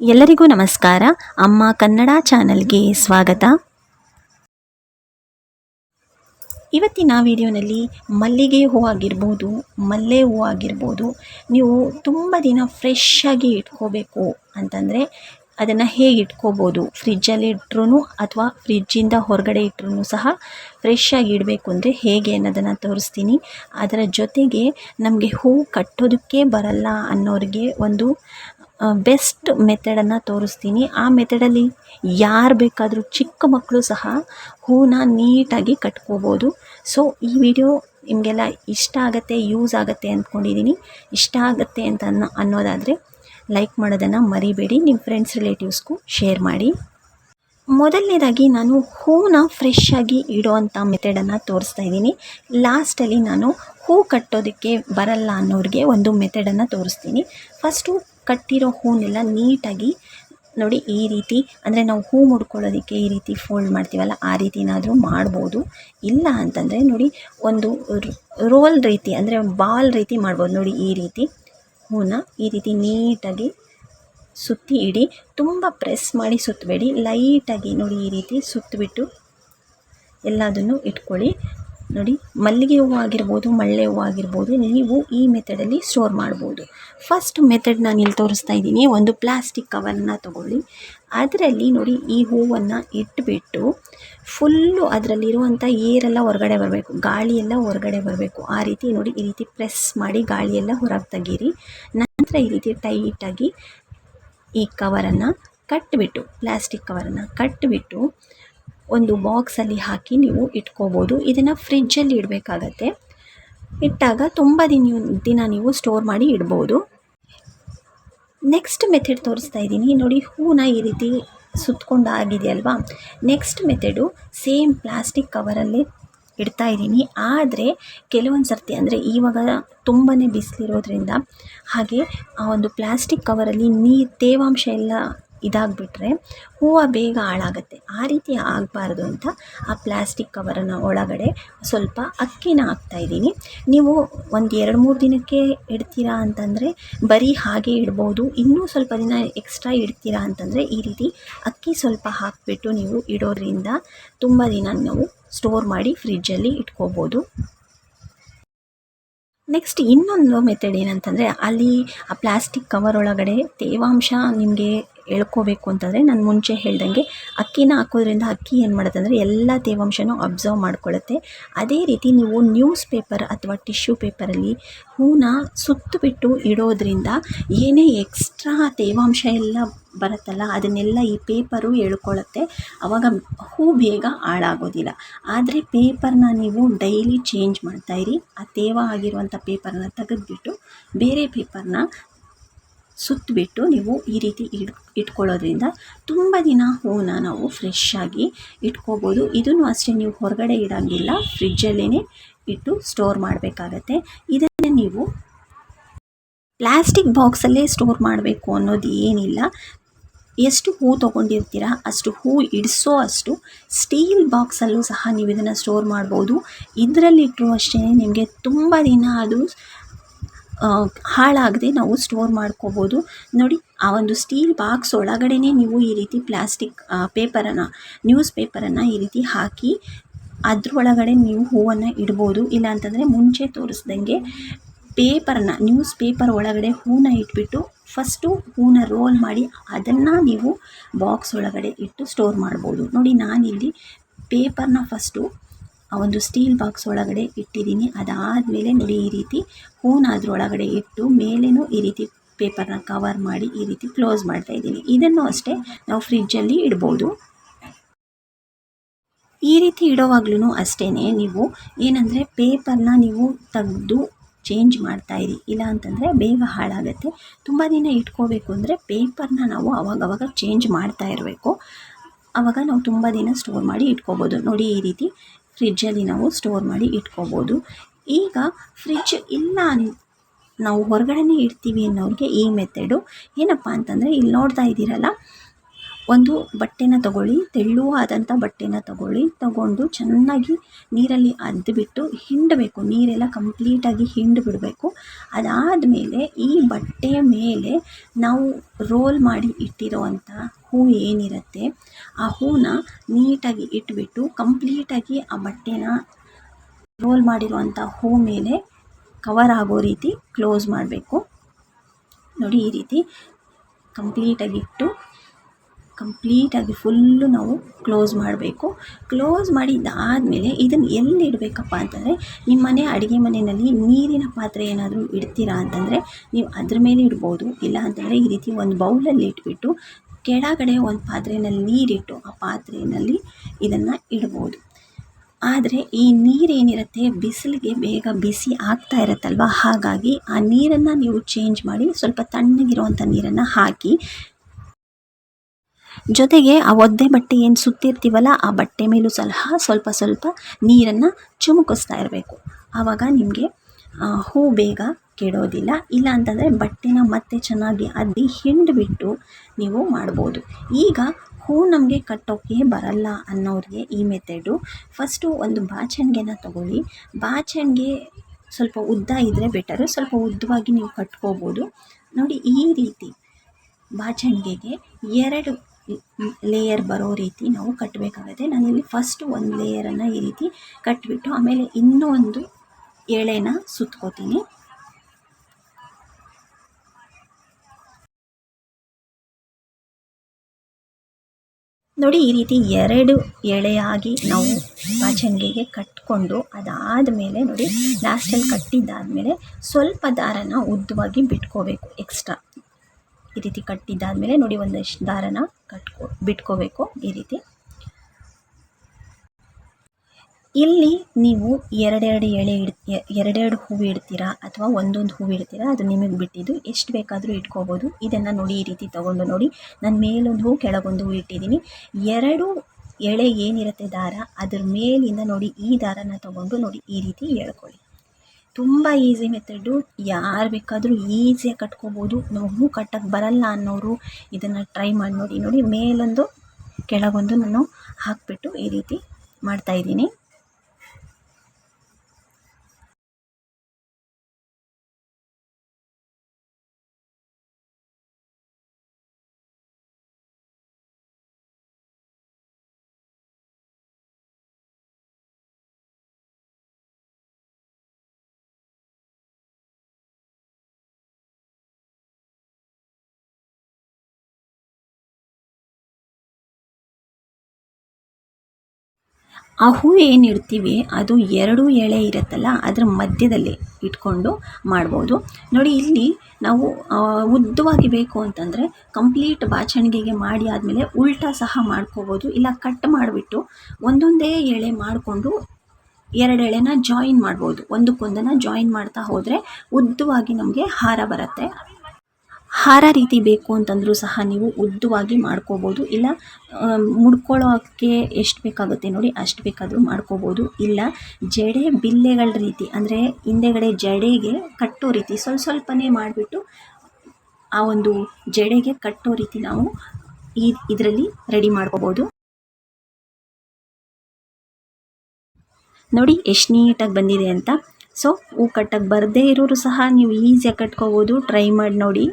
ಎಲ್ಲರಿಗೂ ನಮಸ್ಕಾರ. ಅಮ್ಮ ಕನ್ನಡ ಚಾನಲ್ಗೆ ಸ್ವಾಗತ. ಇವತ್ತಿನ ವಿಡಿಯೋನಲ್ಲಿ ಮಲ್ಲಿಗೆ ಹೂ ಆಗಿರ್ಬೋದು, ಮಲ್ಲೆ ಹೂ ಆಗಿರ್ಬೋದು, ನೀವು ತುಂಬ ದಿನ ಫ್ರೆಶ್ ಆಗಿ ಇಟ್ಕೋಬೇಕು ಅಂತಂದರೆ ಅದನ್ನು ಹೇಗೆ ಇಟ್ಕೋಬೋದು? ಫ್ರಿಜ್ಜಲ್ಲಿ ಇಟ್ರೂ ಅಥವಾ ಫ್ರಿಜ್ಜಿಂದ ಹೊರಗಡೆ ಇಟ್ರೂ ಸಹ ಫ್ರೆಶ್ ಆಗಿ ಇಡಬೇಕು ಅಂದರೆ ಹೇಗೆ ಅನ್ನೋದನ್ನು ತೋರಿಸ್ತೀನಿ. ಅದರ ಜೊತೆಗೆ ನಮಗೆ ಹೂ ಕಟ್ಟೋದಕ್ಕೆ ಬರಲ್ಲ ಅನ್ನೋರಿಗೆ ಒಂದು ಬೆಸ್ಟ್ ಮೆಥಡನ್ನು ತೋರಿಸ್ತೀನಿ. ಆ ಮೆಥಡಲ್ಲಿ ಯಾರು ಬೇಕಾದರೂ ಚಿಕ್ಕ ಮಕ್ಕಳು ಸಹ ಹೂನ ನೀಟಾಗಿ ಕಟ್ಕೋಬೋದು. ಸೊ ಈ ವಿಡಿಯೋ ನಿಮಗೆಲ್ಲ ಇಷ್ಟ ಆಗುತ್ತೆ ಯೂಸ್ ಆಗುತ್ತೆ ಅಂದ್ಕೊಂಡಿದ್ದೀನಿ ಇಷ್ಟ ಆಗುತ್ತೆ ಅಂತ ಅನ್ನೋ, ಅನ್ನೋದಾದರೆ ಲೈಕ್ ಮಾಡೋದನ್ನು ಮರಿಬೇಡಿ. ನಿಮ್ಮ ಫ್ರೆಂಡ್ಸ್ ರಿಲೇಟಿವ್ಸ್ಗೂ ಶೇರ್ ಮಾಡಿ. ಮೊದಲನೇದಾಗಿ ನಾನು ಹೂನ ಫ್ರೆಶ್ ಆಗಿ ಇಡೋವಂಥ ಮೆಥಡನ್ನು ತೋರಿಸ್ತಾ ಇದ್ದೀನಿ ಲಾಸ್ಟಲ್ಲಿ ನಾನು ಹೂ ಕಟ್ಟೋದಕ್ಕೆ ಬರಲ್ಲ ಅನ್ನೋರಿಗೆ ಒಂದು ಮೆಥಡನ್ನು ತೋರಿಸ್ತೀನಿ. ಫಸ್ಟು ಕಟ್ಟಿರೋ ಹೂನೆಲ್ಲ ನೀಟಾಗಿ ನೋಡಿ ಈ ರೀತಿ, ಅಂದರೆ ನಾವು ಹೂ ಮುಡ್ಕೊಳ್ಳೋದಕ್ಕೆ ಈ ರೀತಿ ಫೋಲ್ಡ್ ಮಾಡ್ತೀವಲ್ಲ, ಆ ರೀತಿನಾದರೂ ಮಾಡ್ಬೋದು. ಇಲ್ಲ ಅಂತಂದರೆ ನೋಡಿ ಒಂದು ರೋಲ್ ರೀತಿ, ಅಂದರೆ ಬಾಲ್ ರೀತಿ ಮಾಡ್ಬೋದು ನೋಡಿ ಈ ರೀತಿ. ಹೂನ ಈ ರೀತಿ ನೀಟಾಗಿ ಸುತ್ತಿ ಇಡಿ, ತುಂಬ ಪ್ರೆಸ್ ಮಾಡಿ ಸುತ್ತಬೇಡಿ ಲೈಟಾಗಿ ನೋಡಿ ಈ ರೀತಿ ಸುತ್ತಿಬಿಟ್ಟು ಎಲ್ಲದನ್ನು ಇಟ್ಕೊಳ್ಳಿ. ನೋಡಿ, ಮಲ್ಲಿಗೆ ಹೂವು ಆಗಿರ್ಬೋದು, ಮಳ್ಳೆ ಹೂವು ಆಗಿರ್ಬೋದು, ನೀವು ಈ ಮೆಥಡಲ್ಲಿ ಸ್ಟೋರ್ ಮಾಡ್ಬೋದು. ಫಸ್ಟ್ ಮೆಥಡ್ ನಾನು ಇಲ್ಲಿ ತೋರಿಸ್ತಾ ಇದ್ದೀನಿ. ಒಂದು ಪ್ಲಾಸ್ಟಿಕ್ ಕವರ್ನ ತೊಗೊಳ್ಳಿ. ಅದರಲ್ಲಿ ನೋಡಿ, ಈ ಹೂವನ್ನು ಇಟ್ಬಿಟ್ಟು ಫುಲ್ಲು ಅದರಲ್ಲಿರುವಂಥ ಏರೆಲ್ಲ ಹೊರಗಡೆ ಬರಬೇಕು. ಗಾಳಿಯೆಲ್ಲ ಹೊರಗಡೆ ಬರಬೇಕು. ಆ ರೀತಿ ನೋಡಿ, ಈ ರೀತಿ ಪ್ರೆಸ್ ಮಾಡಿ ಗಾಳಿಯೆಲ್ಲ ಹೊರಗೆ ತೆಗೀರಿ. ನಂತರ ಈ ರೀತಿ ಟೈಟಾಗಿ ಈ ಕವರನ್ನು ಕಟ್ಟಿಬಿಟ್ಟು ಪ್ಲಾಸ್ಟಿಕ್ ಕವರನ್ನು ಕಟ್ಟಿಬಿಟ್ಟು ಒಂದು ಬಾಕ್ಸಲ್ಲಿ ಹಾಕಿ ನೀವು ಇಟ್ಕೋಬೋದು. ಇದನ್ನು ಫ್ರಿಜ್ಜಲ್ಲಿ ಇಡಬೇಕಾಗತ್ತೆ. ಇಟ್ಟಾಗ ತುಂಬ ದಿನ ದಿನ ನೀವು ಸ್ಟೋರ್ ಮಾಡಿ ಇಡ್ಬೋದು. ನೆಕ್ಸ್ಟ್ ಮೆಥಡ್ ತೋರಿಸ್ತಾ ಇದ್ದೀನಿ. ನೋಡಿ, ಹೂನ ಈ ರೀತಿ ಸುತ್ತಕೊಂಡು ಆಗಿದೆಯಲ್ವಾ? ನೆಕ್ಸ್ಟ್ ಮೆಥಡು ಸೇಮ್ ಪ್ಲಾಸ್ಟಿಕ್ ಕವರಲ್ಲೇ ಇಡ್ತಾ ಇದ್ದೀನಿ. ಆದರೆ ಕೆಲವೊಂದು ಸರ್ತಿ ಅಂದರೆ ಇವಾಗ ತುಂಬಾ ಬಿಸಿಲಿರೋದ್ರಿಂದ ಹಾಗೆ ಆ ಒಂದು ಪ್ಲಾಸ್ಟಿಕ್ ಕವರಲ್ಲಿ ನೀರು ತೇವಾಂಶ ಎಲ್ಲ ಇದಾಗಿಬಿಟ್ರೆ ಹೂವು ಬೇಗ ಹಾಳಾಗತ್ತೆ. ಆ ರೀತಿ ಆಗಬಾರ್ದು ಅಂತ ಆ ಪ್ಲಾಸ್ಟಿಕ್ ಕವರನ್ನು ಒಳಗಡೆ ಸ್ವಲ್ಪ ಅಕ್ಕಿನ ಹಾಕ್ತಾಯಿದ್ದೀನಿ ನೀವು ಒಂದು ಎರಡು ಮೂರು ದಿನಕ್ಕೆ ಇಡ್ತೀರಾ ಅಂತಂದರೆ ಬರೀ ಹಾಗೆ ಇಡ್ಬೋದು. ಇನ್ನೂ ಸ್ವಲ್ಪ ದಿನ ಎಕ್ಸ್ಟ್ರಾ ಇಡ್ತೀರಾ ಅಂತಂದರೆ ಈ ರೀತಿ ಅಕ್ಕಿ ಸ್ವಲ್ಪ ಹಾಕಿಬಿಟ್ಟು ನೀವು ಇಡೋದ್ರಿಂದ ತುಂಬ ದಿನ ನಾವು ಸ್ಟೋರ್ ಮಾಡಿ ಫ್ರಿಜ್ಜಲ್ಲಿ ಇಟ್ಕೋಬೋದು. ನೆಕ್ಸ್ಟ್ ಇನ್ನೊಂದು ಮೆಥಡ್ ಏನಂತಂದರೆ ಅಲ್ಲಿ ಆ ಪ್ಲಾಸ್ಟಿಕ್ ಕವರ್ ಒಳಗಡೆ ತೇವಾಂಶ ನಿಮಗೆ ಎಳ್ಕೋಬೇಕು ಅಂತಂದರೆ ನಾನು ಮುಂಚೆ ಹೇಳ್ದಂಗೆ ಅಕ್ಕಿನ ಹಾಕೋದ್ರಿಂದ ಅಕ್ಕಿ ಏನು ಮಾಡುತ್ತೆ ಅಂದರೆ ಎಲ್ಲ ತೇವಾಂಶನೂ ಅಬ್ಸರ್ವ್ ಮಾಡ್ಕೊಳ್ಳುತ್ತೆ ಅದೇ ರೀತಿ ನೀವು ನ್ಯೂಸ್ ಪೇಪರ್ ಅಥವಾ ಟಿಶ್ಯೂ ಪೇಪರಲ್ಲಿ ಹೂನ ಸುತ್ತುಬಿಟ್ಟು ಇಡೋದ್ರಿಂದ ಏನೇ ಎಕ್ಸ್ಟ್ರಾ ತೇವಾಂಶ ಎಲ್ಲ ಬರುತ್ತಲ್ಲ, ಅದನ್ನೆಲ್ಲ ಈ ಪೇಪರು ಎಳ್ಕೊಳ್ಳುತ್ತೆ ಆವಾಗ ಹೂ ಬೇಗ ಹಾಳಾಗೋದಿಲ್ಲ. ಆದರೆ ಪೇಪರ್ನ ನೀವು ಡೈಲಿ ಚೇಂಜ್ ಮಾಡ್ತಾಯಿರಿ ಆ ತೇವ ಆಗಿರುವಂಥ ಪೇಪರ್ನ ತೆಗೆದುಬಿಟ್ಟು ಬೇರೆ ಪೇಪರ್ನ ಸುತ್ತಬಿಟ್ಟು ನೀವು ಈ ರೀತಿ ಇಡ್, ಇಟ್ಕೊಳ್ಳೋದ್ರಿಂದ ತುಂಬ ದಿನ ಹೂವನ್ನ ನಾವು ಫ್ರೆಶ್ ಆಗಿ ಇಟ್ಕೋಬೋದು. ಇದನ್ನು ಅಷ್ಟೇ ನೀವು ಹೊರಗಡೆ ಇಡೋಂಗಿಲ್ಲ. ಫ್ರಿಜ್ಜಲ್ಲೇ ಇಟ್ಟು ಸ್ಟೋರ್ ಮಾಡಬೇಕಾಗತ್ತೆ. ಇದನ್ನು ನೀವು ಪ್ಲಾಸ್ಟಿಕ್ ಬಾಕ್ಸಲ್ಲೇ ಸ್ಟೋರ್ ಮಾಡಬೇಕು ಅನ್ನೋದು ಏನಿಲ್ಲ. ಎಷ್ಟು ಹೂ ತೊಗೊಂಡಿರ್ತೀರ ಅಷ್ಟು ಹೂ ಇಡಿಸೋ ಅಷ್ಟು ಸ್ಟೀಲ್ ಬಾಕ್ಸಲ್ಲೂ ಸಹ ನೀವು ಇದನ್ನು ಸ್ಟೋರ್ ಮಾಡ್ಬೋದು. ಇದರಲ್ಲಿಟ್ಟರೂ ಅಷ್ಟೇ ನಿಮಗೆ ತುಂಬ ದಿನ ಅದು ಹಾಳಾಗದೆ ನಾವು ಸ್ಟೋರ್ ಮಾಡ್ಕೋಬೋದು. ನೋಡಿ, ಆ ಒಂದು ಸ್ಟೀಲ್ ಬಾಕ್ಸ್ ಒಳಗಡೆನೇ ನೀವು ಈ ರೀತಿ ಪ್ಲಾಸ್ಟಿಕ್ ಪೇಪರನ್ನು ನ್ಯೂಸ್ ಪೇಪರನ್ನು ಈ ರೀತಿ ಹಾಕಿ ಅದರೊಳಗಡೆ ನೀವು ಹೂವನ್ನು ಇಡ್ಬೋದು. ಇಲ್ಲ ಅಂತಂದರೆ ಮುಂಚೆ ತೋರಿಸ್ದಂಗೆ ಪೇಪರನ್ನ ನ್ಯೂಸ್ ಪೇಪರ್ ಒಳಗಡೆ ಹೂನ ಇಟ್ಬಿಟ್ಟು ಫಸ್ಟು ಹೂನ ರೋಲ್ ಮಾಡಿ ಅದನ್ನು ನೀವು ಬಾಕ್ಸ್ ಒಳಗಡೆ ಇಟ್ಟು ಸ್ಟೋರ್ ಮಾಡ್ಬೋದು. ನೋಡಿ, ನಾನಿಲ್ಲಿ ಪೇಪರ್ನ ಫಸ್ಟು ಆ ಒಂದು ಸ್ಟೀಲ್ ಬಾಕ್ಸ್ ಒಳಗಡೆ ಇಟ್ಟಿದ್ದೀನಿ. ಅದಾದಮೇಲೆ ನೋಡಿ ಈ ರೀತಿ ಹೂನ ಅದರೊಳಗಡೆ ಇಟ್ಟು ಮೇಲೇನೂ ಈ ರೀತಿ ಪೇಪರ್ನ ಕವರ್ ಮಾಡಿ ಈ ರೀತಿ ಕ್ಲೋಸ್ ಮಾಡ್ತಾ ಇದ್ದೀನಿ. ಇದನ್ನು ಅಷ್ಟೇ ನಾವು ಫ್ರಿಜ್ಜಲ್ಲಿ ಇಡ್ಬೋದು. ಈ ರೀತಿ ಇಡೋವಾಗ್ಲೂ ಅಷ್ಟೇ ನೀವು ಏನಂದರೆ ಪೇಪರ್ನ ನೀವು ತೆಗೆದು ಚೇಂಜ್ ಮಾಡ್ತಾಯಿರಿ ಇಲ್ಲ ಅಂತಂದರೆ ಬೇಗ ಹಾಳಾಗುತ್ತೆ. ತುಂಬ ದಿನ ಇಟ್ಕೋಬೇಕು ಅಂದರೆ ಪೇಪರ್ನ ನಾವು ಅವಾಗವಾಗ ಚೇಂಜ್ ಮಾಡ್ತಾ ಇರಬೇಕು. ಆವಾಗ ನಾವು ತುಂಬ ದಿನ ಸ್ಟೋರ್ ಮಾಡಿ ಇಟ್ಕೋಬೋದು. ನೋಡಿ ಈ ರೀತಿ ಫ್ರಿಜ್ಜಲ್ಲಿ ನಾವು ಸ್ಟೋರ್ ಮಾಡಿ ಇಟ್ಕೋಬೋದು. ಈಗ ಫ್ರಿಜ್ ಇಲ್ಲ ನಾವು ಹೊರಗಡೆನೇ ಇಡ್ತೀವಿ ಅನ್ನೋರಿಗೆ ಈ ಮೆಥಡು ಏನಪ್ಪ ಅಂತಂದರೆ, ಇಲ್ಲಿ ನೋಡ್ತಾ ಇದ್ದೀರಲ್ಲ ಒಂದು ಬಟ್ಟೆನ ತಗೊಳ್ಳಿ ತೆಳುವಾದಂಥ ಬಟ್ಟೆನ ತಗೊಳ್ಳಿ, ತಗೊಂಡು ಚೆನ್ನಾಗಿ ನೀರಲ್ಲಿ ಅದ್ದಿಬಿಟ್ಟು ಹಿಂಡಬೇಕು. ನೀರೆಲ್ಲ ಕಂಪ್ಲೀಟಾಗಿ ಹಿಂಡಿ ಬಿಡಬೇಕು ಅದಾದಮೇಲೆ ಈ ಬಟ್ಟೆಯ ಮೇಲೆ ನಾವು ರೋಲ್ ಮಾಡಿ ಇಟ್ಟಿರೋವಂಥ ಹೂ ಏನಿರುತ್ತೆ, ಆ ಹೂನ ನೀಟಾಗಿ ಇಟ್ಬಿಟ್ಟು ಕಂಪ್ಲೀಟಾಗಿ ಆ ಬಟ್ಟೆನ ರೋಲ್ ಮಾಡಿರುವಂಥ ಹೂ ಮೇಲೆ ಕವರ್ ಆಗೋ ರೀತಿ ಕ್ಲೋಸ್ ಮಾಡಬೇಕು. ನೋಡಿ ಈ ರೀತಿ ಕಂಪ್ಲೀಟಾಗಿ ಇಟ್ಟು ಕಂಪ್ಲೀಟಾಗಿ ಫುಲ್ಲು ನಾವು ಕ್ಲೋಸ್ ಮಾಡಬೇಕು. ಕ್ಲೋಸ್ ಮಾಡಿದ್ದಾದಮೇಲೆ ಇದನ್ನು ಎಲ್ಲಿ ಇಡಬೇಕಪ್ಪ ಅಂತಂದರೆ, ನಿಮ್ಮ ಮನೆ ಅಡುಗೆ ಮನೆಯಲ್ಲಿ ನೀರಿನ ಪಾತ್ರೆ ಏನಾದರೂ ಇಡ್ತೀರಾ ಅಂತಂದರೆ, ನೀವು ಅದ್ರ ಮೇಲೆ ಇಡ್ಬೋದು. ಇಲ್ಲ ಅಂತಂದರೆ ಈ ರೀತಿ ಒಂದು ಬೌಲಲ್ಲಿ ಇಟ್ಬಿಟ್ಟು ಕೆಳಗಡೆ ಒಂದು ಪಾತ್ರೆಯಲ್ಲಿ ನೀರಿಟ್ಟು ಆ ಪಾತ್ರೆಯಲ್ಲಿ ಇದನ್ನು ಇಡ್ಬೋದು. ಆದರೆ ಈ ನೀರೇನಿರುತ್ತೆ, ಬಿಸಿಲಿಗೆ ಬೇಗ ಬಿಸಿ ಆಗ್ತಾ ಇರುತ್ತಲ್ವ? ಹಾಗಾಗಿ ಆ ನೀರನ್ನು ನೀವು ಚೇಂಜ್ ಮಾಡಿ ಸ್ವಲ್ಪ ತಣ್ಣಗಿರುವಂಥ ನೀರನ್ನು ಹಾಕಿ ಜೊತೆಗೆ ಆ ಒದ್ದೆ ಬಟ್ಟೆ ಏನು ಸುತ್ತಿರ್ತೀವಲ್ಲ, ಆ ಬಟ್ಟೆ ಮೇಲೂ ಸಹ ಸ್ವಲ್ಪ ಸ್ವಲ್ಪ ನೀರನ್ನು ಚುಮುಕಿಸ್ತಾ ಇರಬೇಕು. ಆವಾಗ ನಿಮಗೆ ಹೂ ಬೇಗ ಕೆಡೋದಿಲ್ಲ. ಇಲ್ಲ ಅಂತಂದರೆ ಬಟ್ಟೆನ ಮತ್ತೆ ಚೆನ್ನಾಗಿ ಅದ್ದಿ ಹಿಂಡಿಬಿಟ್ಟು ನೀವು ಮಾಡ್ಬೋದು. ಈಗ ಹೂ ನಮಗೆ ಕಟ್ಟೋಕ್ಕೆ ಬರಲ್ಲ ಅನ್ನೋರಿಗೆ ಈ ಮೆಥಡು ಫಸ್ಟು ಒಂದು ಬಾಚಣಿಗೆನ ತಗೊಳ್ಳಿ. ಬಾಚಣಿಗೆ ಸ್ವಲ್ಪ ಉದ್ದ ಇದ್ದರೆ ಬೆಟರು ಸ್ವಲ್ಪ ಉದ್ದವಾಗಿ ನೀವು ಕಟ್ಕೋಬೋದು. ನೋಡಿ ಈ ರೀತಿ ಬಾಚಣಿಗೆಗೆ ಎರಡು ಲೇಯರ್ ಬರೋ ರೀತಿ ನಾವು ಕಟ್ಟಬೇಕಾಗುತ್ತೆ ನಾನಿಲ್ಲಿ ಫಸ್ಟ್ ಒಂದು ಲೇಯರನ್ನು ಈ ರೀತಿ ಕಟ್ಬಿಟ್ಟು ಆಮೇಲೆ ಇನ್ನೂ ಒಂದು ಎಳೆನ ಸುತ್ಕೋತೀನಿ. ನೋಡಿ ಈ ರೀತಿ ಎರಡು ಎಳೆಯಾಗಿ ನಾವು ಬಾಚಣಿಗೆಗೆ ಕಟ್ಕೊಂಡು ಅದಾದ ಮೇಲೆ ನೋಡಿ ಲಾಸ್ಟಲ್ಲಿ ಕಟ್ಟಿದ್ದಾದಮೇಲೆ ಸ್ವಲ್ಪ ದಾರನ ಉದ್ದವಾಗಿ ಬಿಟ್ಕೋಬೇಕು ಎಕ್ಸ್ಟ್ರಾ ಈ ರೀತಿ ಕಟ್ಟಿದ್ದಾದಮೇಲೆ ನೋಡಿ ಒಂದಷ್ಟು ದಾರನ ಕಟ್ಕೊ, ಬಿಟ್ಕೋಬೇಕು ಈ ರೀತಿ. ಇಲ್ಲಿ ನೀವು ಎರಡೆರಡು ಎಳೆ ಇಡ್ ಎರಡೆರಡು ಹೂವು ಇಡ್ತೀರಾ ಅಥವಾ ಒಂದೊಂದು ಹೂವು ಇಡ್ತೀರಾ ಅದು ನಿಮಗೆ ಬಿಟ್ಟಿದ್ದು ಎಷ್ಟು ಬೇಕಾದರೂ ಇಟ್ಕೋಬೋದು. ಇದನ್ನು ನೋಡಿ ಈ ರೀತಿ ತೊಗೊಂಡು ನೋಡಿ. ನಾನು ಮೇಲೊಂದು ಹೂವು ಕೆಳಗೊಂದು ಹೂವು ಇಟ್ಟಿದ್ದೀನಿ. ಎರಡು ಎಳೆ ಏನಿರುತ್ತೆ ದಾರ, ಅದ್ರ ಮೇಲಿಂದ ನೋಡಿ ಈ ದಾರನ ತೊಗೊಂಡು ನೋಡಿ ಈ ರೀತಿ ಎಳ್ಕೊಳ್ಳಿ ತುಂಬ ಈಸಿ ಮೆಥಡು ಯಾರು ಬೇಕಾದರೂ ಈಸಿಯಾಗಿ ಕಟ್ಕೋಬೋದು. ನಾವು ಕಟ್ಟಕ್ಕೆ ಬರಲ್ಲ ಅನ್ನೋರು ಇದನ್ನು ಟ್ರೈ ಮಾಡಿ ನೋಡಿ ನೋಡಿ ಮೇಲೊಂದು ಕೆಳಗೊಂದು ನಾನು ಹಾಕಿಬಿಟ್ಟು ಈ ರೀತಿ ಮಾಡ್ತಾಯಿದ್ದೀನಿ ಆ ಹೂವು ಏನು ಅದು ಎರಡು ಎಳೆ ಇರುತ್ತಲ್ಲ, ಅದರ ಮಧ್ಯದಲ್ಲಿ ಇಟ್ಕೊಂಡು ಮಾಡ್ಬೋದು. ನೋಡಿ, ಇಲ್ಲಿ ನಾವು ಉದ್ದವಾಗಿ ಬೇಕು ಅಂತಂದರೆ ಕಂಪ್ಲೀಟ್ ಬಾಚಣಿಗೆಗೆ ಮಾಡಿ ಆದಮೇಲೆ ಉಲ್ಟಾ ಸಹ ಮಾಡ್ಕೋಬೋದು. ಇಲ್ಲ ಕಟ್ ಮಾಡಿಬಿಟ್ಟು ಒಂದೊಂದೇ ಎಳೆ ಮಾಡಿಕೊಂಡು ಎರಡು ಎಳೆನ ಜಾಯಿನ್ ಮಾಡ್ಬೋದು. ಒಂದಕ್ಕೊಂದನ್ನು ಜಾಯಿನ್ ಮಾಡ್ತಾ ಹೋದರೆ ಉದ್ದವಾಗಿ ನಮಗೆ ಹಾರ ಬರುತ್ತೆ. ಹಾರ ರೀತಿ ಬೇಕು ಅಂತಂದರೂ ಸಹ ನೀವು ಉದ್ದವಾಗಿ ಮಾಡ್ಕೋಬೋದು. ಇಲ್ಲ ಮುಡ್ಕೊಳ್ಳೋಕ್ಕೆ ಎಷ್ಟು ಬೇಕಾಗುತ್ತೆ ನೋಡಿ, ಅಷ್ಟು ಬೇಕಾದರೂ ಮಾಡ್ಕೋಬೋದು. ಇಲ್ಲ, ಜಡೆ ಬಿಲ್ಲೆಗಳ ರೀತಿ, ಅಂದರೆ ಹಿಂದೆಗಡೆ ಜಡೆಗೆ ಕಟ್ಟೋ ರೀತಿ, ಸ್ವಲ್ಪ ಸ್ವಲ್ಪನೇ ಮಾಡಿಬಿಟ್ಟು ಆ ಒಂದು ಜಡೆಗೆ ಕಟ್ಟೋ ರೀತಿ ನಾವು ಈ ಇದರಲ್ಲಿ ರೆಡಿ ಮಾಡ್ಕೋಬೋದು. ನೋಡಿ, ಎಷ್ಟು ನೀಟಾಗಿ ಬಂದಿದೆ ಅಂತ. ಸೊ, ಹೂ ಕಟ್ಟಕ್ಕೆ ಬರದೇ ಇರೋರು ಸಹ ನೀವು ಈಸಿಯಾಗಿ ಕಟ್ಕೋಬೋದು. ಟ್ರೈ ಮಾಡಿ ನೋಡಿ.